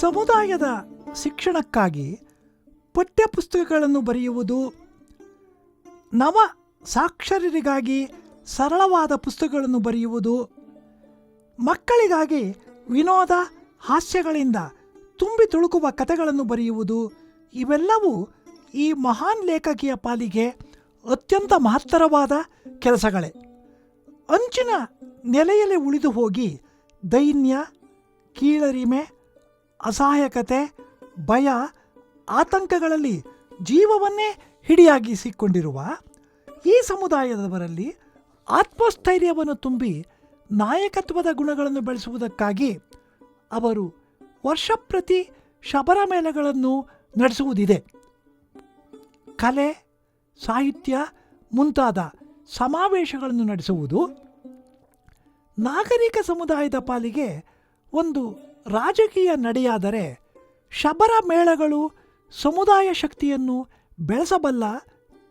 ಸಮುದಾಯದ ಶಿಕ್ಷಣಕ್ಕಾಗಿ ಪಠ್ಯಪುಸ್ತಕಗಳನ್ನು ಬರೆಯುವುದು ನವ ಸಾಕ್ಷರರಿಗಾಗಿ ಸರಳವಾದ ಪುಸ್ತಕಗಳನ್ನು ಬರೆಯುವುದು, ಮಕ್ಕಳಿಗಾಗಿ ವಿನೋದ ಹಾಸ್ಯಗಳಿಂದ ತುಂಬಿ ತುಳುಕುವ ಕಥೆಗಳನ್ನು ಬರೆಯುವುದು, ಇವೆಲ್ಲವೂ ಈ ಮಹಾನ್ ಲೇಖಕಿಯ ಪಾಲಿಗೆ ಅತ್ಯಂತ ಮಹತ್ತರವಾದ ಕೆಲಸಗಳೇ. ಅಂಚಿನ ನೆಲೆಯಲ್ಲಿ ಉಳಿದು ಹೋಗಿ ದೈನ್ಯ, ಕೀಳರಿಮೆ ಅಸಹಾಯಕತೆ, ಭಯ, ಆತಂಕಗಳಲ್ಲಿ ಜೀವವನ್ನೇ ಹಿಡಿಯಾಗಿಸಿಕೊಂಡಿರುವ ಈ ಸಮುದಾಯದವರಲ್ಲಿ ಆತ್ಮಸ್ಥೈರ್ಯವನ್ನು ತುಂಬಿ ನಾಯಕತ್ವದ ಗುಣಗಳನ್ನು ಬೆಳೆಸುವುದಕ್ಕಾಗಿ ಅವರು ವರ್ಷಪ್ರತಿ ಶಬರಮೇಳಗಳನ್ನು ನಡೆಸುವುದಿದೆ. ಕಲೆ, ಸಾಹಿತ್ಯ ಮುಂತಾದ ಸಮಾವೇಶಗಳನ್ನು ನಡೆಸುವುದು ನಾಗರಿಕ ಸಮುದಾಯದ ಪಾಲಿಗೆ ಒಂದು ರಾಜಕೀಯ ನಡೆಯಾದರೆ ಶಬರ ಮೇಳಗಳು ಸಮುದಾಯ ಶಕ್ತಿಯನ್ನು ಬೆಳೆಸಬಲ್ಲ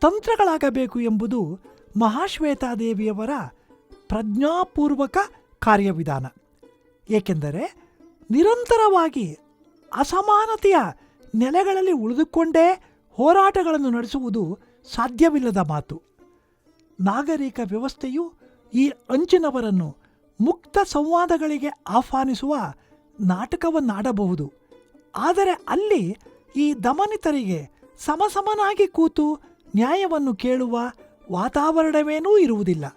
ತಂತ್ರಗಳಾಗಬೇಕು ಎಂಬುದು ಮಹಾಶ್ವೇತಾದೇವಿಯವರ ಪ್ರಜ್ಞಾಪೂರ್ವಕ ಕಾರ್ಯವಿಧಾನ. ಏಕೆಂದರೆ ನಿರಂತರವಾಗಿ ಅಸಮಾನತೆಯ ನೆಲೆಗಳಲ್ಲಿ ಉಳಿದುಕೊಂಡೇ ಹೋರಾಟಗಳನ್ನು ನಡೆಸುವುದು ಸಾಧ್ಯವಿಲ್ಲದ ಮಾತು. ನಾಗರಿಕ ವ್ಯವಸ್ಥೆಯು ಈ ಅಂಚಿನವರನ್ನು ಮುಕ್ತ ಸಂವಾದಗಳಿಗೆ ಆಹ್ವಾನಿಸುವ ನಾಟಕವನ್ನಾಡಬಹುದು. ಆದರೆ ಅಲ್ಲಿ ಈ ದಮನಿತರಿಗೆ ಸಮಸಮನಾಗಿ ಕೂತು ನ್ಯಾಯವನ್ನು ಕೇಳುವ ವಾತಾವರಣವೇನೂ ಇರುವುದಿಲ್ಲ.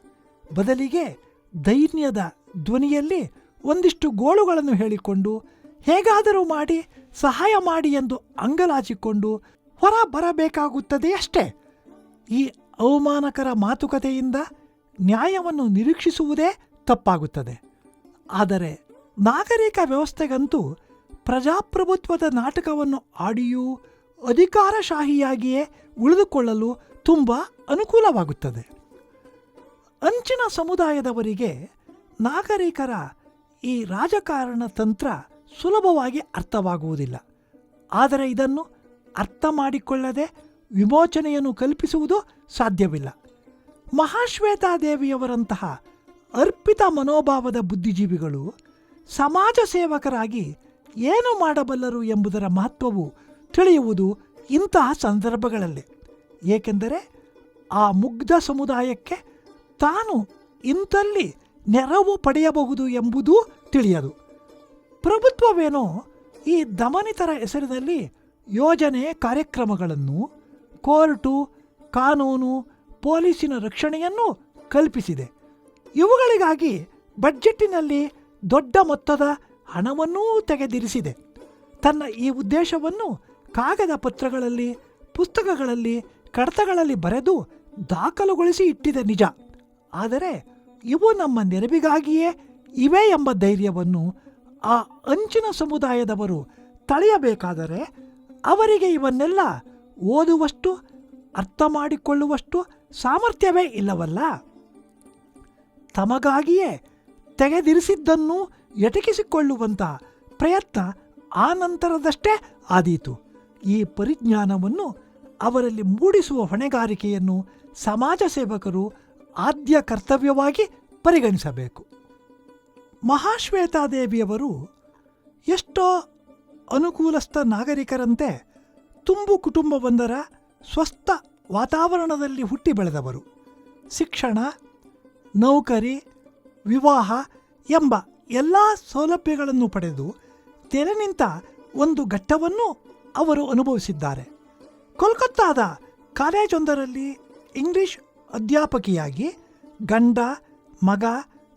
ಬದಲಿಗೆ ದೈನ್ಯದ ಧ್ವನಿಯಲ್ಲಿ ಒಂದಿಷ್ಟು ಗೋಳುಗಳನ್ನು ಹೇಳಿಕೊಂಡು ಹೇಗಾದರೂ ಮಾಡಿ ಸಹಾಯ ಮಾಡಿ ಎಂದು ಅಂಗಲಾಚಿಕೊಂಡು ಹೊರ ಬರಬೇಕಾಗುತ್ತದೆಯಷ್ಟೇ ಈ ಅವಮಾನಕರ ಮಾತುಕತೆಯಿಂದ ನ್ಯಾಯವನ್ನು ನಿರೀಕ್ಷಿಸುವುದೇ ತಪ್ಪಾಗುತ್ತದೆ. ಆದರೆ ನಾಗರಿಕ ವ್ಯವಸ್ಥೆಗಂತೂ ಪ್ರಜಾಪ್ರಭುತ್ವದ ನಾಟಕವನ್ನು ಆಡಿಯೂ ಅಧಿಕಾರಶಾಹಿಯಾಗಿಯೇ ಉಳಿದುಕೊಳ್ಳಲು ತುಂಬ ಅನುಕೂಲವಾಗುತ್ತದೆ. ಅಂಚಿನ ಸಮುದಾಯದವರಿಗೆ ನಾಗರಿಕರ ಈ ರಾಜಕಾರಣ ತಂತ್ರ ಸುಲಭವಾಗಿ ಅರ್ಥವಾಗುವುದಿಲ್ಲ. ಆದರೆ ಇದನ್ನು ಅರ್ಥ ಮಾಡಿಕೊಳ್ಳದೆ ವಿಮೋಚನೆಯನ್ನು ಕಲ್ಪಿಸುವುದು ಸಾಧ್ಯವಿಲ್ಲ. ಮಹಾಶ್ವೇತಾದೇವಿಯವರಂತಹ ಅರ್ಪಿತ ಮನೋಭಾವದ ಬುದ್ಧಿಜೀವಿಗಳು ಸಮಾಜ ಸೇವಕರಾಗಿ ಏನು ಮಾಡಬಲ್ಲರು ಎಂಬುದರ ಮಹತ್ವವು ತಿಳಿಯುವುದು ಇಂತಹ ಸಂದರ್ಭಗಳಲ್ಲಿ. ಏಕೆಂದರೆ ಆ ಮುಗ್ಧ ಸಮುದಾಯಕ್ಕೆ ತಾನು ಇಂತಲ್ಲಿ ನೆರವು ಪಡೆಯಬಹುದು ಎಂಬುದೂ ತಿಳಿಯದು. ಪ್ರಭುತ್ವವೇನೋ ಈ ದಮನಿತರ ಹೆಸರಿನಲ್ಲಿ ಯೋಜನೆ ಕಾರ್ಯಕ್ರಮಗಳನ್ನು, ಕೋರ್ಟು, ಕಾನೂನು, ಪೊಲೀಸಿನ ರಕ್ಷಣೆಯನ್ನು ಕಲ್ಪಿಸಿದೆ. ಇವುಗಳಿಗಾಗಿ ಬಡ್ಜೆಟ್ಟಿನಲ್ಲಿ ದೊಡ್ಡ ಮೊತ್ತದ ಹಣವನ್ನೂ ತೆಗೆದಿರಿಸಿದೆ. ತನ್ನ ಈ ಉದ್ದೇಶವನ್ನು ಕಾಗದ ಪತ್ರಗಳಲ್ಲಿ, ಪುಸ್ತಕಗಳಲ್ಲಿ, ಕಡತಗಳಲ್ಲಿ ಬರೆದು ದಾಖಲುಗೊಳಿಸಿ ಇಟ್ಟಿದೆ ನಿಜ. ಆದರೆ ಇವು ನಮ್ಮ ನೆರವಿಗಾಗಿಯೇ ಇವೆ ಎಂಬ ಧೈರ್ಯವನ್ನು ಆ ಅಂಚಿನ ಸಮುದಾಯದವರು ತಳೆಯಬೇಕಾದರೆ ಅವರಿಗೆ ಇವನ್ನೆಲ್ಲ ಓದುವಷ್ಟು, ಅರ್ಥ ಮಾಡಿಕೊಳ್ಳುವಷ್ಟು ಸಾಮರ್ಥ್ಯವೇ ಇಲ್ಲವಲ್ಲ? ತಮಗಾಗಿಯೇ ತೆಗೆದಿರಿಸಿದ್ದನ್ನು ಎಟಕಿಸಿಕೊಳ್ಳುವಂಥ ಪ್ರಯತ್ನ ಆ ನಂತರದಷ್ಟೇ ಆದೀತು. ಈ ಪರಿಜ್ಞಾನವನ್ನು ಅವರಲ್ಲಿ ಮೂಡಿಸುವ ಹೊಣೆಗಾರಿಕೆಯನ್ನು ಸಮಾಜ ಸೇವಕರು ಆದ್ಯ ಕರ್ತವ್ಯವಾಗಿ ಪರಿಗಣಿಸಬೇಕು. ಮಹಾಶ್ವೇತಾದೇವಿಯವರು ಎಷ್ಟೋ ಅನುಕೂಲಸ್ಥ ನಾಗರಿಕರಂತೆ ತುಂಬು ಕುಟುಂಬವೊಂದರ ಸ್ವಸ್ಥ ವಾತಾವರಣದಲ್ಲಿ ಹುಟ್ಟಿ ಬೆಳೆದವರು. ಶಿಕ್ಷಣ, ನೌಕರಿ ವಿವಾಹ ಎಂಬ ಎಲ್ಲ ಸೌಲಭ್ಯಗಳನ್ನು ಪಡೆದು ತೆರೆ ನಿಂತ ಒಂದು ಘಟ್ಟವನ್ನು ಅವರು ಅನುಭವಿಸಿದ್ದಾರೆ. ಕೋಲ್ಕತ್ತಾದ ಕಾಲೇಜೊಂದರಲ್ಲಿ ಇಂಗ್ಲಿಷ್ ಅಧ್ಯಾಪಕಿಯಾಗಿ ಗಂಡ, ಮಗ,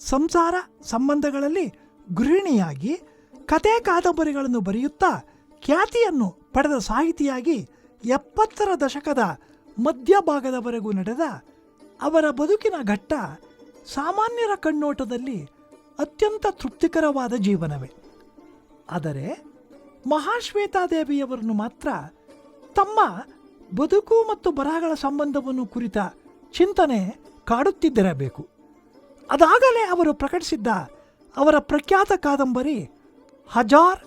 ಸಂಸಾರ ಸಂಬಂಧಗಳಲ್ಲಿ ಗೃಹಿಣಿಯಾಗಿ ಕತೆ ಕಾದಂಬರಿಗಳನ್ನು ಬರೆಯುತ್ತಾ ಖ್ಯಾತಿಯನ್ನು ಪಡೆದ ಸಾಹಿತಿಯಾಗಿ ಎಪ್ಪತ್ತರ ದಶಕದ ಮಧ್ಯಭಾಗದವರೆಗೂ ನಡೆದ ಅವರ ಬದುಕಿನ ಘಟ್ಟ ಸಾಮಾನ್ಯರ ಕಣ್ಣೋಟದಲ್ಲಿ ಅತ್ಯಂತ ತೃಪ್ತಿಕರವಾದ ಜೀವನವೇ. ಆದರೆ ಮಹಾಶ್ವೇತಾದೇವಿಯವರನ್ನು ಮಾತ್ರ ತಮ್ಮ ಬದುಕು ಮತ್ತು ಬರಹಗಳ ಸಂಬಂಧವನ್ನು ಕುರಿತ ಚಿಂತನೆ ಕಾಡುತ್ತಿದ್ದಿರಬೇಕು. ಅದಾಗಲೇ ಅವರು ಪ್ರಕಟಿಸಿದ್ದ ಅವರ ಪ್ರಖ್ಯಾತ ಕಾದಂಬರಿ ಹಜಾರ್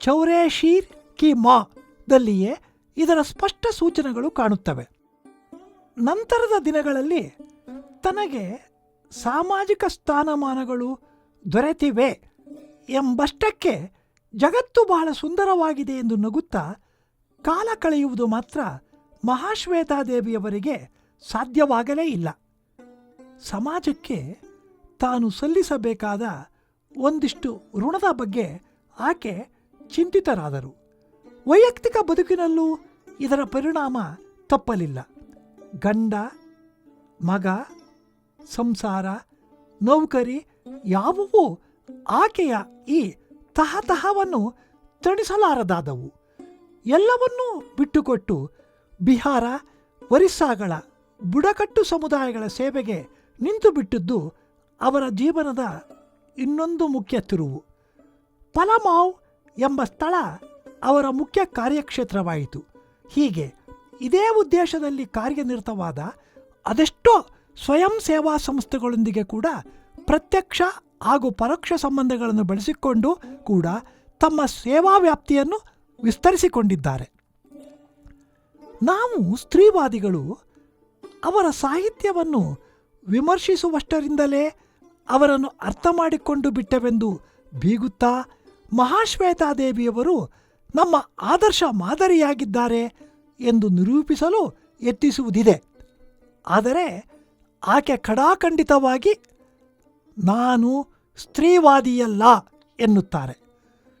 ಚೌರೇಶೀರ್ ಕಿ ಮಾ ದಲ್ಲಿಯೇ ಇದರ ಸ್ಪಷ್ಟ ಸೂಚನೆಗಳು ಕಾಣುತ್ತವೆ. ನಂತರದ ದಿನಗಳಲ್ಲಿ ತನಗೆ ಸಾಮಾಜಿಕ ಸ್ಥಾನಮಾನಗಳು ದೊರೆತಿವೆ ಎಂಬಷ್ಟಕ್ಕೆ ಜಗತ್ತು ಬಹಳ ಸುಂದರವಾಗಿದೆ ಎಂದು ನಗುತ್ತಾ ಕಾಲ ಕಳೆಯುವುದು ಮಾತ್ರ ಮಹಾಶ್ವೇತಾದೇವಿಯವರಿಗೆ ಸಾಧ್ಯವಾಗಲೇ ಇಲ್ಲ. ಸಮಾಜಕ್ಕೆ ತಾನು ಸಲ್ಲಿಸಬೇಕಾದ ಒಂದಿಷ್ಟು ಋಣದ ಬಗ್ಗೆ ಆಕೆ ಚಿಂತಿತರಾದರು. ವೈಯಕ್ತಿಕ ಬದುಕಿನಲ್ಲೂ ಇದರ ಪರಿಣಾಮ ತಪ್ಪಲಿಲ್ಲ. ಗಂಡ, ಮಗ ಸಂಸಾರ, ನೌಕರಿ, ಯಾವುವೂ ಆಕೆಯ ಈ ತಹತಹವನ್ನು ತಣಿಸಲಾರದಾದವು. ಎಲ್ಲವನ್ನೂ ಬಿಟ್ಟುಕೊಟ್ಟು ಬಿಹಾರ, ಒರಿಸ್ಸಾಗಳ ಬುಡಕಟ್ಟು ಸಮುದಾಯಗಳ ಸೇವೆಗೆ ನಿಂತು ಬಿಟ್ಟಿದ್ದು ಅವರ ಜೀವನದ ಇನ್ನೊಂದು ಮುಖ್ಯ ತಿರುವು. ಪಲಮಾವ್ ಎಂಬ ಸ್ಥಳ ಅವರ ಮುಖ್ಯ ಕಾರ್ಯಕ್ಷೇತ್ರವಾಯಿತು. ಹೀಗೆ ಇದೇ ಉದ್ದೇಶದಲ್ಲಿ ಕಾರ್ಯನಿರತವಾದ ಅದೆಷ್ಟೋ ಸ್ವಯಂ ಸೇವಾ ಸಂಸ್ಥೆಗಳೊಂದಿಗೆ ಕೂಡ ಪ್ರತ್ಯಕ್ಷ ಹಾಗೂ ಪರೋಕ್ಷ ಸಂಬಂಧಗಳನ್ನು ಬೆಳೆಸಿಕೊಂಡು ಕೂಡ ತಮ್ಮ ಸೇವಾ ವ್ಯಾಪ್ತಿಯನ್ನು ವಿಸ್ತರಿಸಿಕೊಂಡಿದ್ದಾರೆ. ನಾವು ಸ್ತ್ರೀವಾದಿಗಳು ಅವರ ಸಾಹಿತ್ಯವನ್ನು ವಿಮರ್ಶಿಸುವಷ್ಟರಿಂದಲೇ ಅವರನ್ನು ಅರ್ಥ ಮಾಡಿಕೊಂಡು ಬಿಟ್ಟವೆಂದು ಬೀಗುತ್ತಾ ಮಹಾಶ್ವೇತಾದೇವಿಯವರು ನಮ್ಮ ಆದರ್ಶ ಮಾದರಿಯಾಗಿದ್ದಾರೆ ಎಂದು ನಿರೂಪಿಸಲು ಯತ್ನಿಸುವುದಿದೆ. ಆದರೆ ಆಕೆ ಖಡಾಖಂಡಿತವಾಗಿ, ನಾನು ಸ್ತ್ರೀವಾದಿಯಲ್ಲ ಎನ್ನುತ್ತಾರೆ.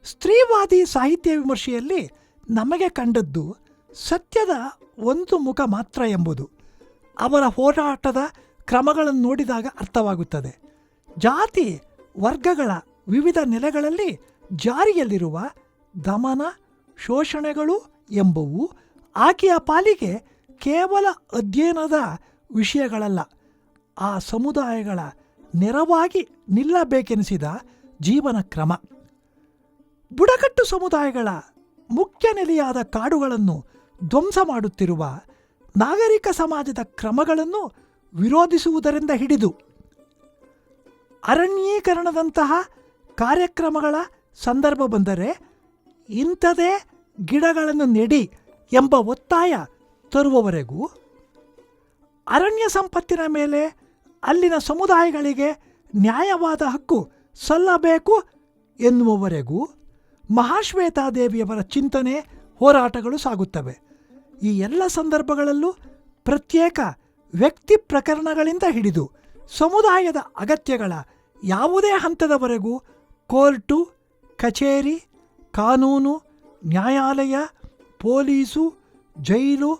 ಸ್ತ್ರೀವಾದಿ ಸಾಹಿತ್ಯ ವಿಮರ್ಶೆಯಲ್ಲಿ ನಮಗೆ ಕಂಡದ್ದು ಸತ್ಯದ ಒಂದು ಮುಖ ಮಾತ್ರ ಎಂಬುದು. ಅವರ ಹೋರಾಟದ ಕ್ರಮಗಳನ್ನು ನೋಡಿದಾಗ ಅರ್ಥವಾಗುತ್ತದೆ. ಜಾತಿ, ವರ್ಗಗಳ ವಿವಿಧ ನೆಲೆಗಳಲ್ಲಿ ಜಾರಿಯಲ್ಲಿರುವ ದಮನ, ಶೋಷಣೆಗಳು ಎಂಬುವು ಆಕೆಯ ಪಾಲಿಗೆ ಕೇವಲ ಅಧ್ಯಯನದ ವಿಷಯಗಳಲ್ಲ. ಆ ಸಮುದಾಯಗಳ ನೆರವಾಗಿ ನಿಲ್ಲಬೇಕೆನಿಸಿದ ಜೀವನ ಕ್ರಮ. ಬುಡಕಟ್ಟು ಸಮುದಾಯಗಳ ಮುಖ್ಯ ನೆಲೆಯಾದ ಕಾಡುಗಳನ್ನು ಧ್ವಂಸ ಮಾಡುತ್ತಿರುವ ನಾಗರಿಕ ಸಮಾಜದ ಕ್ರಮಗಳನ್ನು ವಿರೋಧಿಸುವುದರಿಂದ ಹಿಡಿದು ಅರಣ್ಯೀಕರಣದಂತಹ ಕಾರ್ಯಕ್ರಮಗಳ ಸಂದರ್ಭ ಬಂದರೆ ಇಂಥದೇ ಗಿಡಗಳನ್ನು ನೆಡಿ ಎಂಬ ಒತ್ತಾಯ ತರುವವರೆಗೂ ಅರಣ್ಯ ಸಂಪತ್ತಿನ ಮೇಲೆ ಅಲ್ಲಿನ ಸಮುದಾಯಗಳಿಗೆ ನ್ಯಾಯವಾದ ಹಕ್ಕು ಸಲ್ಲಬೇಕು ಎನ್ನುವವರೆಗೂ ಮಹಾಶ್ವೇತಾದೇವಿಯವರ ಚಿಂತನೆ ಹೋರಾಟಗಳು ಸಾಗುತ್ತವೆ. ಈ ಎಲ್ಲ ಸಂದರ್ಭಗಳಲ್ಲೂ ಪ್ರತ್ಯೇಕ ವ್ಯಕ್ತಿ ಪ್ರಕರಣಗಳಿಂದ ಹಿಡಿದು ಸಮುದಾಯದ ಅಗತ್ಯಗಳ ಯಾವುದೇ ಹಂತದವರೆಗೂ ಕೋರ್ಟು, ಕಚೇರಿ, ಕಾನೂನು, ನ್ಯಾಯಾಲಯ, ಪೊಲೀಸು, ಜೈಲು,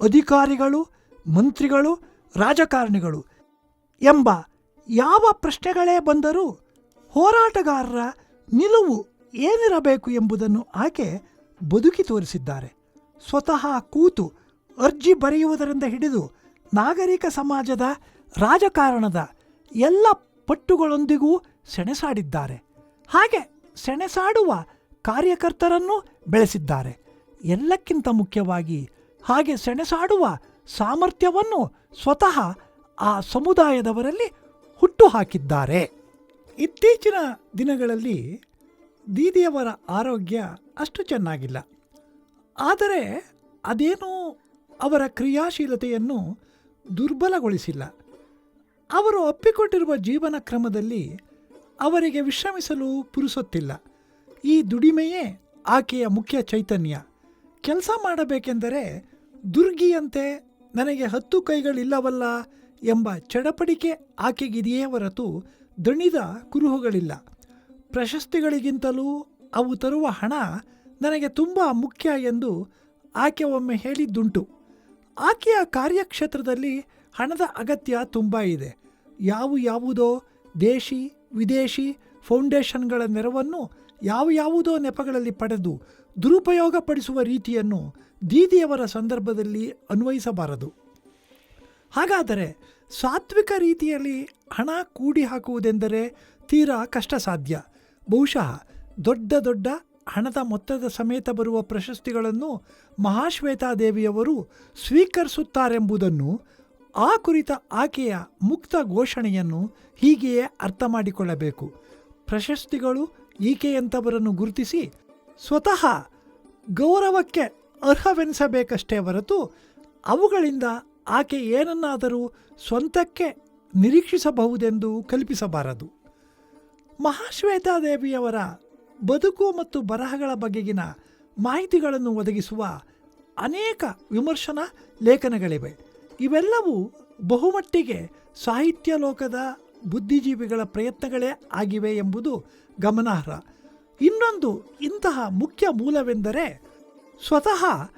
ಅಧಿಕಾರಿಗಳು, ಮಂತ್ರಿಗಳು, ರಾಜಕಾರಣಿಗಳು ಎಂಬ ಯಾವ ಪ್ರಶ್ನೆಗಳೇ ಬಂದರೂ ಹೋರಾಟಗಾರರ ನಿಲುವು ಏನಿರಬೇಕು ಎಂಬುದನ್ನು ಆಕೆ ಬದುಕಿ ತೋರಿಸಿದ್ದಾರೆ. ಸ್ವತಃ ಕೂತು ಅರ್ಜಿ ಬರೆಯುವುದರಿಂದ ಹಿಡಿದು ನಾಗರಿಕ ಸಮಾಜದ ರಾಜಕಾರಣದ ಎಲ್ಲ ಪಟ್ಟುಗಳೊಂದಿಗೂ ಸೆಣೆಸಾಡಿದ್ದಾರೆ. ಹಾಗೆ ಸೆಣೆಸಾಡುವ ಕಾರ್ಯಕರ್ತರನ್ನು ಬೆಳೆಸಿದ್ದಾರೆ. ಎಲ್ಲಕ್ಕಿಂತ ಮುಖ್ಯವಾಗಿ ಹಾಗೆ ಸೆಣೆಸಾಡುವ ಸಾಮರ್ಥ್ಯವನ್ನು ಸ್ವತಃ ಆ ಸಮುದಾಯದವರಲ್ಲಿ ಹುಟ್ಟು ಹಾಕಿದ್ದಾರೆ ಇತ್ತೀಚಿನ ದಿನಗಳಲ್ಲಿ ದೀದಿಯವರ ಆರೋಗ್ಯ ಅಷ್ಟು ಚೆನ್ನಾಗಿಲ್ಲ. ಆದರೆ ಅದೇನೂ ಅವರ ಕ್ರಿಯಾಶೀಲತೆಯನ್ನು ದುರ್ಬಲಗೊಳಿಸಿಲ್ಲ. ಅವರು ಒಪ್ಪಿಕೊಂಡಿರುವ ಜೀವನ ಕ್ರಮದಲ್ಲಿ ಅವರಿಗೆ ವಿಶ್ರಮಿಸಲು ಪುರುಸೊತ್ತಿಲ್ಲ. ಈ ದುಡಿಮೆಯೇ ಆಕೆಯ ಮುಖ್ಯ ಚೈತನ್ಯ. ಕೆಲಸ ಮಾಡಬೇಕೆಂದರೆ ದುರ್ಗಿಯಂತೆ ನನಗೆ ಹತ್ತು ಕೈಗಳಿಲ್ಲವಲ್ಲ ಎಂಬ ಚಡಪಡಿಕೆ ಆಕೆಗಿದೆಯೇ ಹೊರತು ದಣಿದ ಕುರುಹುಗಳಿಲ್ಲ. ಪ್ರಶಸ್ತಿಗಳಿಗಿಂತಲೂ ಅವು ತರುವ ಹಣ ನನಗೆ ತುಂಬ ಮುಖ್ಯ ಎಂದು ಆಕೆ ಒಮ್ಮೆ ಹೇಳಿದ್ದುಂಟು. ಆಕೆಯ ಕಾರ್ಯಕ್ಷೇತ್ರದಲ್ಲಿ ಹಣದ ಅಗತ್ಯ ತುಂಬ ಇದೆ. ಯಾವ ಯಾವುದೋ ದೇಶಿ, ವಿದೇಶಿ ಫೌಂಡೇಶನ್ಗಳ ನೆರವನ್ನು ಯಾವ ಯಾವುದೋ ನೆಪಗಳಲ್ಲಿ ಪಡೆದು ದುರುಪಯೋಗಪಡಿಸುವ ರೀತಿಯನ್ನು ದೀದಿಯವರ ಸಂದರ್ಭದಲ್ಲಿ ಅನ್ವಯಿಸಬಾರದು. ಹಾಗಾದರೆ ಸಾತ್ವಿಕ ರೀತಿಯಲ್ಲಿ ಹಣ ಕೂಡಿ ಹಾಕುವುದೆಂದರೆ ತೀರಾ ಕಷ್ಟ ಸಾಧ್ಯ ಬಹುಶಃ ದೊಡ್ಡ ದೊಡ್ಡ ಹಣದ ಮೊತ್ತದ ಸಮೇತ ಬರುವ ಪ್ರಶಸ್ತಿಗಳನ್ನು ಮಹಾಶ್ವೇತಾದೇವಿಯವರು ಸ್ವೀಕರಿಸುತ್ತಾರೆಂಬುದನ್ನು ಆ ಕುರಿತ ಆಕೆಯ ಮುಕ್ತ ಘೋಷಣೆಯನ್ನು ಹೀಗೆಯೇ ಅರ್ಥ ಮಾಡಿಕೊಳ್ಳಬೇಕು. ಪ್ರಶಸ್ತಿಗಳು ಈಕೆಯಂಥವರನ್ನು ಗುರುತಿಸಿ ಸ್ವತಃ ಗೌರವಕ್ಕೆ ಅರ್ಹವೆನಿಸಬೇಕಷ್ಟೇ ಹೊರತು ಅವುಗಳಿಂದ ಆಕೆ ಏನನ್ನಾದರೂ ಸ್ವಂತಕ್ಕೆ ನಿರೀಕ್ಷಿಸಬಹುದೆಂದು ಕಲ್ಪಿಸಬಾರದು. ಮಹಾಶ್ವೇತಾದೇವಿಯವರ ಬದುಕು ಮತ್ತು ಬರಹಗಳ ಬಗೆಗಿನ ಮಾಹಿತಿಗಳನ್ನು ಒದಗಿಸುವ ಅನೇಕ ವಿಮರ್ಶನಾ ಲೇಖನಗಳಿವೆ. ಇವೆಲ್ಲವೂ ಬಹುಮಟ್ಟಿಗೆ ಸಾಹಿತ್ಯ ಲೋಕದ ಬುದ್ಧಿಜೀವಿಗಳ ಪ್ರಯತ್ನಗಳೇ ಆಗಿವೆ ಎಂಬುದು ಗಮನಾರ್ಹ. ಇನ್ನೊಂದು ಇಂತಹ ಮುಖ್ಯ ಮೂಲವೆಂದರೆ ಸ್ವತಃ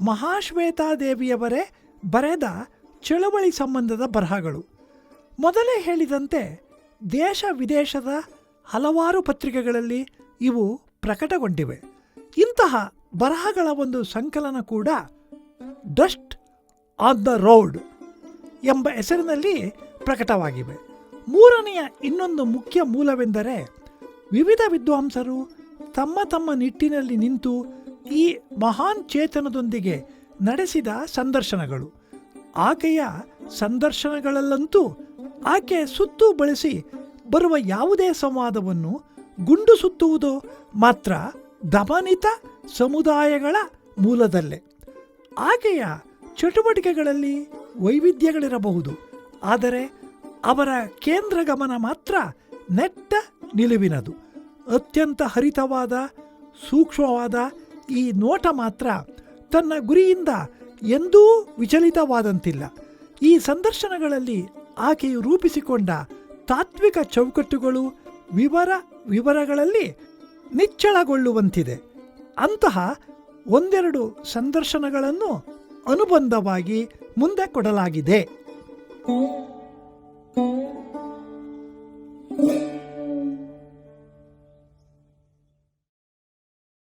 ಮಹಾಶ್ವೇತಾದೇವಿಯವರೇ ಬರೆದ ಚಳವಳಿ ಸಂಬಂಧದ ಬರಹಗಳು. ಮೊದಲೇ ಹೇಳಿದಂತೆ ದೇಶ ವಿದೇಶದ ಹಲವಾರು ಪತ್ರಿಕೆಗಳಲ್ಲಿ ಇವು ಪ್ರಕಟಗೊಂಡಿವೆ. ಇಂತಹ ಬರಹಗಳ ಒಂದು ಸಂಕಲನ ಕೂಡ ಡಸ್ಟ್ ಆನ್ ದ ರೋಡ್ ಎಂಬ ಹೆಸರಿನಲ್ಲಿ ಪ್ರಕಟವಾಗಿವೆ. ಮೂರನೆಯ ಇನ್ನೊಂದು ಮುಖ್ಯ ಮೂಲವೆಂದರೆ ವಿವಿಧ ವಿದ್ವಾಂಸರು ತಮ್ಮ ತಮ್ಮ ನಿಟ್ಟಿನಲ್ಲಿ ನಿಂತು ಈ ಮಹಾನ್ ಚೇತನದೊಂದಿಗೆ ನಡೆಸಿದ ಸಂದರ್ಶನಗಳು. ಆಕೆಯ ಸಂದರ್ಶನಗಳಲ್ಲಂತೂ ಆಕೆ ಸುತ್ತು ಬಳಸಿ ಬರುವ ಯಾವುದೇ ಸಂವಾದವನ್ನು ಗುಂಡು ಸುತ್ತುವುದು ಮಾತ್ರ ದಮನಿತ ಸಮುದಾಯಗಳ ಮೂಲದಲ್ಲೇ. ಆಕೆಯ ಚಟುವಟಿಕೆಗಳಲ್ಲಿ ವೈವಿಧ್ಯಗಳಿರಬಹುದು, ಆದರೆ ಅವರ ಕೇಂದ್ರ ಗಮನ ಮಾತ್ರ ನೆಟ್ಟ ನಿಲುವಿನದು. ಅತ್ಯಂತ ಹರಿತವಾದ, ಸೂಕ್ಷ್ಮವಾದ ಈ ನೋಟ ಮಾತ್ರ ತನ್ನ ಗುರಿಯಿಂದ ಎಂದೂ ವಿಚಲಿತವಾದಂತಿಲ್ಲ. ಈ ಸಂದರ್ಶನಗಳಲ್ಲಿ ಆಕೆಯು ರೂಪಿಸಿಕೊಂಡ ತಾತ್ವಿಕ ಚೌಕಟ್ಟುಗಳು ವಿವರ ವಿವರಗಳಲ್ಲಿ ನಿಚ್ಚಳಗೊಳ್ಳುವಂತಿದೆ. ಅಂತಹ ಒಂದೆರಡು ಸಂದರ್ಶನಗಳನ್ನು ಅನುಬಂಧವಾಗಿ ಮುಂದೆ ಕೊಡಲಾಗಿದೆ.